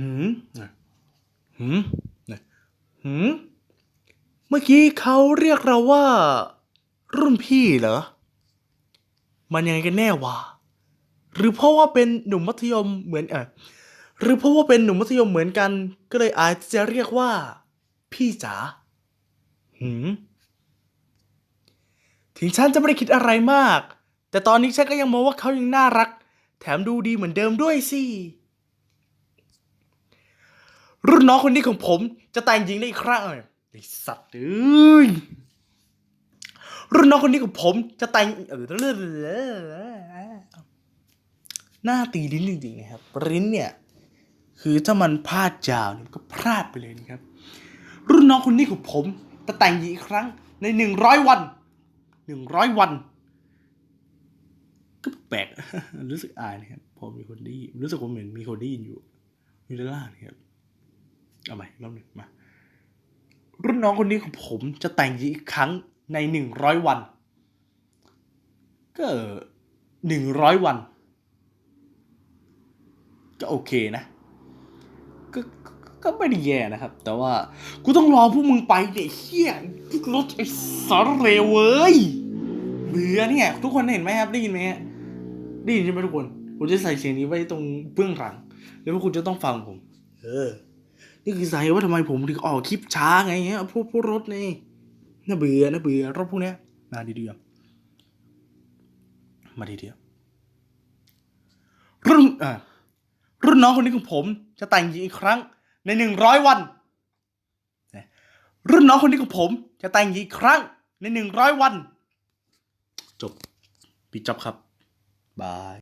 หืมหืมหืมเมื่อกี้เขาเรียกเราว่า รุ่นพี่เหรอ มันยังไงกันแน่วะ หรือเพราะว่าเป็นหนุ่มมัธยมเหมือนเออหรือเพราะว่าเป็นหนุ่มมัธยมเหมือนกัน ก็เลยอาจจะเรียกว่า พี่จ๋าหืมถึงฉันจะไม่ได้คิดอะไรมาก แต่ตอนนี้ฉันก็ยังมองว่าเขายังน่ารัก แถมดูดีเหมือนเดิมด้วยสิ รุ่นน้องคนนี้ของผมจะแต่งหญิงได้อีกครั้งเอ้ยไอสัตว์เอ้ยรุ่นน้องคนนี้ของผมจะแต่งเออเรื่อหน้าตีลิ้นจริงๆนะครับลิ้นเนี่ย คือถ้ามันพลาดยาวเนี่ยมันก็พลาดไปเลยนะครับ รุ่นน้องคนนี้ของผมจะแต่งหญิงอีกครั้งในหนึ่งร้อยวันหนึ่งร้อยวันก็แปลกรู้สึกอายนะครับพอมีคนได้ยินรู้สึกว่าเหมือนมีคนได้ยินอยู่อยู่ด้านล่านะครับ เอาใหม่รอบหนึ่งมา รุ่นน้องคนนี้ของผมจะแต่งหญิงอีกครั้งในหนึ่งร้อยวัน ก็หนึ่งร้อยวัน ก็โอเคนะ ก็ก็ก็ไม่ได้แย่นะครับ แต่ว่า กูต้องรอพวกมึงไปเนี่ยเฮียรถไอ้สารเลวเว้ยเบื่อเนี่ย ทุกคนเห็นไหมครับ ได้ยินไหมฮะได้ยินใช่ไหมทุกคนผมจะใส่เสียงนี้ไว้ตรงเบื้องหลัง แล้วพวกคุณจะต้องฟังผม เออ นี่คือสาเหตุว่าทำไมผมถึงออกคลิปช้าไงเงี้ยพวกพวกรถนี่น่าเบื่อน่าเบื่อรถพวกเนี้ยมาดีเดียวมาดีเดียวรุ่นอ่ารุ่นน้องคนนี้ของผมจะแต่งหญิงอีกครั้ง ในหนึ่งร้อยวัน รุ่นน้องคนนี้ของผม จะแต่งหญิงอีกครั้ง ในหนึ่งร้อยวัน จบปิดจอบครับ บาย